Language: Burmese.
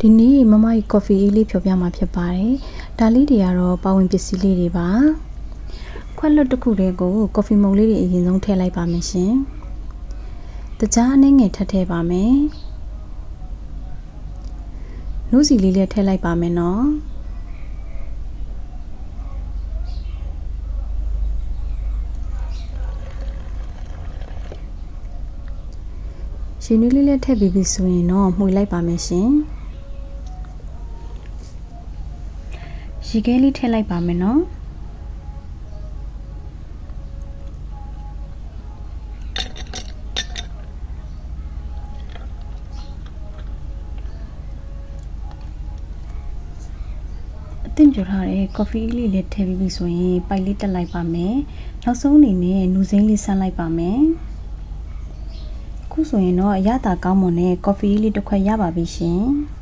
ဒီနေ့မမကြီးကော်ဖီအေးလေးဖြောပြမှာဖြစ်ပါတယ်ဒါလေးတွေကတော့ပါဝင်ပစ္စည်းလေးတွေပါခွက်လွတ်တစ်ခုတည်းကိုကော်ဖီမုံလေးတွေအရင်ဆုံးထည့်လိုက်ပါမယ်ရှင်တကြားအနှင်းငယ်ထပ်ထည့်ပါမယ်နုစီလေးလည်းထည့်လိုက်ပါမယ်နော်ရှင်နွေးလေးလည်းထည့်ပြီးပြီဆိုရင်တော့မှုလိုက်ပါမယ်ရှင် ရေခဲလေးထည့်လိုက်ပါမယ်နော်အသင့်ပြထားတဲ့ကော်ဖီလေးလေးထည့်ပြီးပြီဆိုရင်ပိုက်လေးတက်လိုက်ပါမယ်နောက်ဆုံးအနေနဲ့နူစိမ်းလေးဆန်းလိုက်ပါမယ်ခုဆိုရင်တော့အရသာကောင်းမွန်တဲ့ကော်ဖီလေးတစ်ခွက်ရပါပြီရှင်။